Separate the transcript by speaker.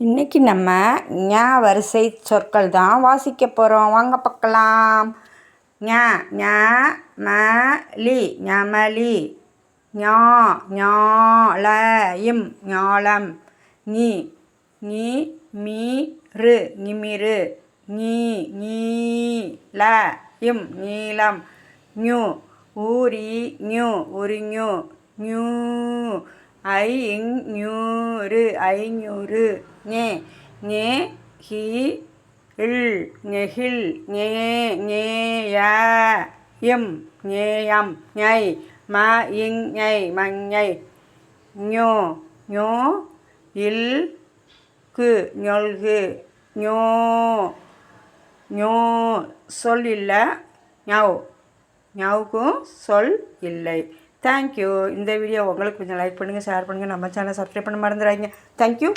Speaker 1: இன்னைக்கு நம்ம ஞா வரிசை சொற்கள் தான் வாசிக்க போகிறோம் வாங்க பார்க்கலாம். ஞா ஞா ம லி ஞமலி ஞா ஞால இம் ஞாலம் நீ நீ மீ ரு நிமிரு நீ நீல இம் நீளம் ஞு ஊரி ஞு உரிஞு ஞூ ஐ இங் ஞூ ஐநூறு. ஞே ஞே ஹி இல் நெகில் ஞே ஞேய இம் ஞேயம் ஞை ம இங் ஞை மஞ்ஞை ஞோ. ஞோ இல் கு ஞொல்கு ஞோ ஞோ சொல் இல்லை. ஞவ் ஞவுக்கும் சொல் இல்லை. தேங்க்யூ இந்த வீடியோ உங்களுக்கு கொஞ்சம் லைக் பண்ணுங்கள் ஷேர் பண்ணுங்கள் நம்ம சேனல் சப்ஸ்கிரைப் பண்ண மறந்துடாதீங்க. தேங்க்யூ